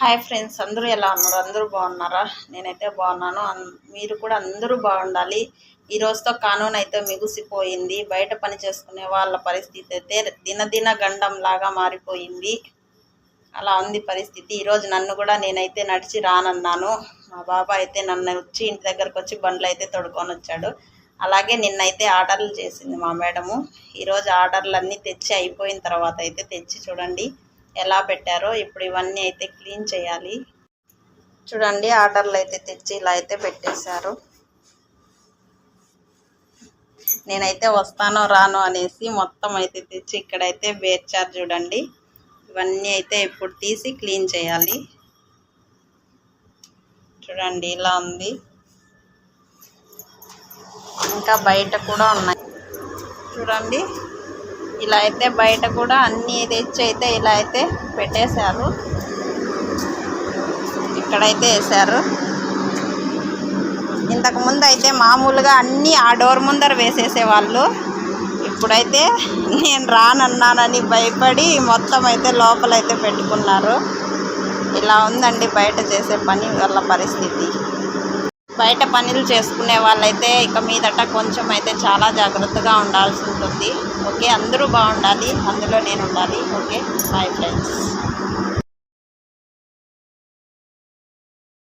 Hi friends అందరూ ఎలా ఉన్నారు? అందరూ బాగున్నారా? నేనైతే బాగున్నాను. అన్- మీరు కూడా అందరూ బాగుండాలి. ఈ రోజుతో కానూన్ అయితే మిగుసిపోయింది. బయట పని చేసుకునే వాళ్ళ పరిస్థితి అయితే దినదిన గండం లాగా మారిపోయింది. అలా ఉంది పరిస్థితి. ఈరోజు నన్ను కూడా నేనైతే నడిచి రానన్నాను. మా బాబా అయితే నన్ను వచ్చి ఇంటి దగ్గరకు వచ్చి బండ్లు అయితే తొడుకొని వచ్చాడు. అలాగే నిన్నైతే ఆర్డర్లు చేసింది మా మేడము. ఈరోజు ఆర్డర్లు అన్నీ తెచ్చి అయిపోయిన తర్వాత అయితే తెచ్చి చూడండి. ఎలా పెట్టారో ఇప్పుడు ఇవన్నీ అయితే క్లీన్ చేయాలి. చూడండి ఆర్డర్లు అయితే తెచ్చి ఇలా అయితే పెట్టేశారు. నేనైతే వస్తానో రాను అనేసి మొత్తం అయితే తెచ్చి ఇక్కడైతే బేర్చారు చూడండి. ఇవన్నీ అయితే ఇప్పుడు తీసి క్లీన్ చేయాలి. చూడండి ఇలా ఉంది. ఇంకా బయట కూడా ఉన్నాయి. చూడండి ఇలా అయితే బయట కూడా అన్నీ తెచ్చి అయితే ఇలా అయితే పెట్టేశారు. ఇక్కడైతే వేశారు. ఇంతకుముందు అయితే మామూలుగా అన్నీ ఆ డోర్ ముందర వేసేసేవాళ్ళు ఇప్పుడైతే నేను రానన్నానని భయపడి మొత్తం అయితే లోపలైతే పెట్టుకున్నారు. ఇలా ఉందండి బయట చేసే పని వల్ల పరిస్థితి. బయట పనులు చేసుకునే వాళ్ళైతే ఇక మీదట కొంచెం అయితే చాలా జాగ్రత్తగా ఉండాల్సి ఉంటుంది. ఓకే అందరూ బాగుండాలి అందులో నేను ఉండాలి. Okay bye friends